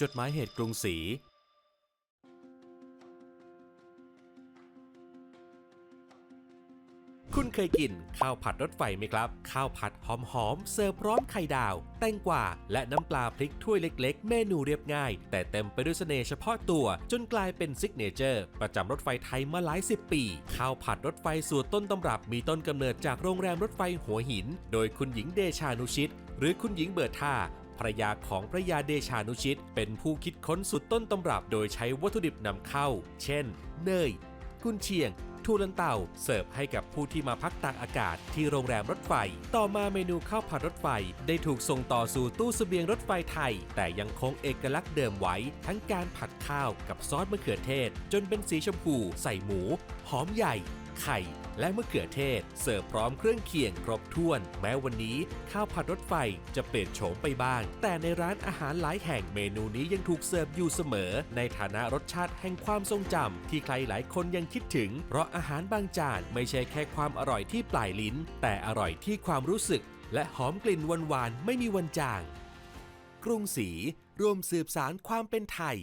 จดหมายเหตุกรุงศรีคุณเคยกินข้าวผัดรถไฟไหมครับ ข้าวผัดหอมๆเสิร์ฟพร้อมไข่ดาว แตงกวาและน้ำปลาพริกถ้วยเล็กๆ เมนูเรียบง่าย แต่เต็มไปด้วยเสน่ห์เฉพาะตัว จนกลายเป็นซิกเนเจอร์ ประจำรถไฟไทยมาหลายสิบปี ข้าวผัดรถไฟสูตรต้นตำรับมีต้นกำเนิดจากโรงแรมรถไฟหัวหิน โดยคุณหญิงเดชานุชิต หรือคุณหญิงเบิดท่า ภรยาของพระยาเดชานุชิต เป็นผู้คิดค้นสุดต้นตำรับโดยใช้วัตถุดิบนำเข้า เช่น เนย กุนเชียงทูลันเต่าเสิร์ฟให้กับผู้ที่มาพักตากอากาศที่โรงแรมรถไฟ ต่อมาเมนูข้าวผัดรถไฟ ได้ถูกส่งต่อสู่ตู้เสบียงรถไฟไทย แต่ยังคงเอกลักษณ์เดิมไว้ ทั้งการผัดข้าวกับซอสมะเขือเทศ จนเป็นสีชมพู ใส่หมู หอมใหญ่ไข่ และมะเขือเทศ เสิร์ฟพร้อมเครื่องเคียงครบถ้วน แม้วันนี้ข้าวผัดรถไฟจะเปลี่ยนโฉมไปบ้าง แต่ในร้านอาหารหลายแห่งเมนูนี้ยังถูกเสิร์ฟอยู่เสมอ ในฐานะรสชาติแห่งความทรงจำที่ใครหลายคนยังคิดถึง เพราะอาหารบางจานไม่ใช่แค่ความอร่อยที่ปลายลิ้น แต่อร่อยที่ความรู้สึก และหอมกลิ่นหวานๆไม่มีวันจาง กรุงศรีรวมสืบสารความเป็นไทย